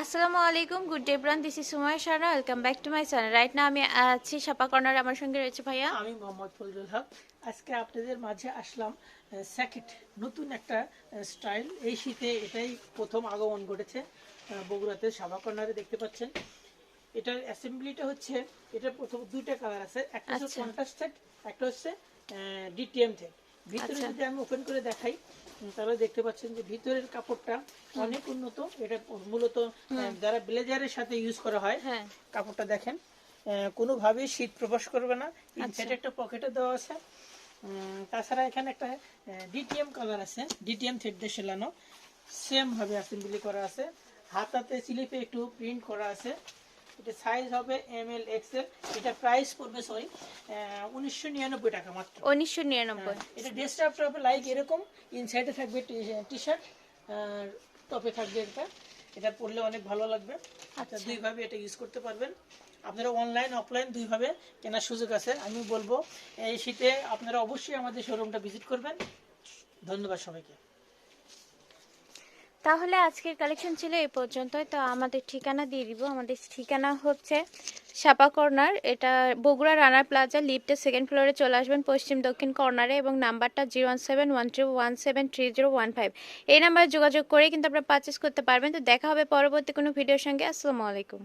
আসসালামু আলাইকুম good day ব্রান দিস ইজ সুমাই শারা welcome back to my channel. Right না আমি আছি সাপা কর্নার আমার সঙ্গে রয়েছে ভাইয়া। আমি মোহাম্মদ ফজলুল হক। আজকে আপনাদের মাঝে আসলাম স্যাকেট নতুন একটা স্টাইল এই শীতে এটাই প্রথম আগমন ঘটেছে বগুড়াতে সাবা কর্নারে দেখতে পাচ্ছেন। এটার অ্যাসেম্বলিটা হচ্ছে এটা প্রথম দুইটা কালার আছে। একটা হচ্ছে আচ্ছা। কন্ট্রাস্ট সেট একটা হচ্ছে ডিটিএম সেট ভিতরে আচ্ছা। যদি আমি ওপেন করে দেখাই তাহলে দেখতে পাচ্ছেন যে ভিতরের কাপড়টা অনেক উন্নত। এটা মূলত যারা ব্লেজারের সাথে ইউজ করা হয় হ্যাঁ। কাপড়টা দেখেন কোনোভাবেই শীত প্রবেশ করবে না। আচ্ছা। ইনসাইডে একটা পকেটে দেওয়া আছে। তাছাড়া এখানে একটা ডিটিএম কালার আছে। ডিটিএম থ্রেড দিয়ে সেলানো সেম ভাবে অ্যাসেম্বলি করা আছে। হাতাতে স্লিপে একটু প্রিন্ট করা আছে। এটা সাইজ হবে এম এল এক্সেল এটা প্রাইস পড়বে সরি উনিশশো নিরানব্বই টাকা মাত্র। উনিশশো নিরানব্বই। এটা ডেস্কটপটা হবে লাইক এরকম ইনসাইডে থাকবে টি শার্ট আর টপে থাকবে এটা। এটা পরলে অনেক ভালো লাগবে। আচ্ছা। দুইভাবে এটা ইউজ করতে পারবেন। আপনারা অনলাইন অফলাইন দুইভাবে কেনার সুযোগ আছে আমি বলব। এই শীতে আপনারা অবশ্যই আমাদের শোরুমটা ভিজিট করবেন। ধন্যবাদ সবাইকে। তাহলে আজকের কালেকশন ছিল এই পর্যন্তই। তো আমাদের ঠিকানা দিয়ে দিব। আমাদের ঠিকানা হচ্ছে সাপা কর্নার। এটা বগুড়া রানার প্লাজা লিফটে সেকেন্ড ফ্লোরে চলে আসবেন, পশ্চিম দক্ষিণ কর্নারে এবং নাম্বারটা zero one seven one two one seven three zero one five এই নাম্বারে যোগাযোগ করে কিন্তু আপনারা পারচেস করতে পারবেন। তো দেখা হবে পরবর্তী কোনো ভিডিওর সঙ্গে। আসসালামু আলাইকুম।